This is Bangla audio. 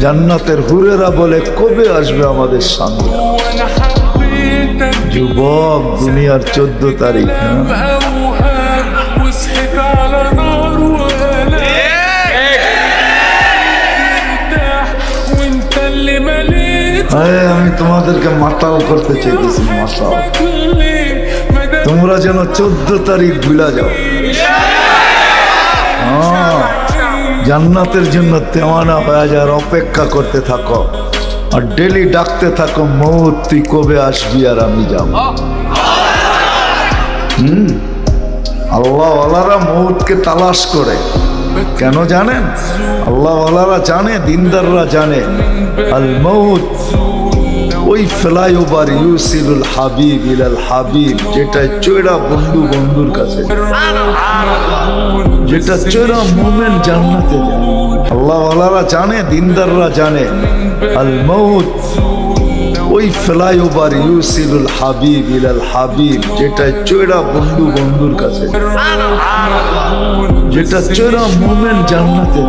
জান্নাতের হুরেরা বলে কবে আসবে আমাদের সামনে? যুবক, দুনিয়ার চোদ্দ তারিখ হ্যাঁ? আমি তোমাদেরকে মাতাল করতে চেয়েছি মাতাল। তোমরা যেন চোদ্দ তারিখ ভুলা যাও। জান্নাতের জন্য তেমানা হয়ে যাওয়ার অপেক্ষা করতে থাকো। আর ডেলি ডাকতে থাকো, মৌত, তুই কবে আসবি আর আমি যাব? হুম? আল্লাহ ওয়ালারা মৌতকে তালাশ করে। কেন জানেন? আল্লাহ ওয়ালারা জানে, দিনদাররা জানে। আল মৌত, ওই ফ্লাইওভার ইউসিলুল হাবিব ইলাল হাবিব যেটা চৈরা বন্ধু বন্ধুর কাছে। যেটা চেরা মোমেন জান্নাতে আল্লাহ ওয়ালারা জানে, দিনদাররা জানে। আল মৌত ওই ফ্লাইওভার ইউসিলুল হাবিব ইলাল হাবিব, যেটা চৈরা বন্ধু বন্ধুর কাছে। যেটা চৈরা মোমেন জান্নাতে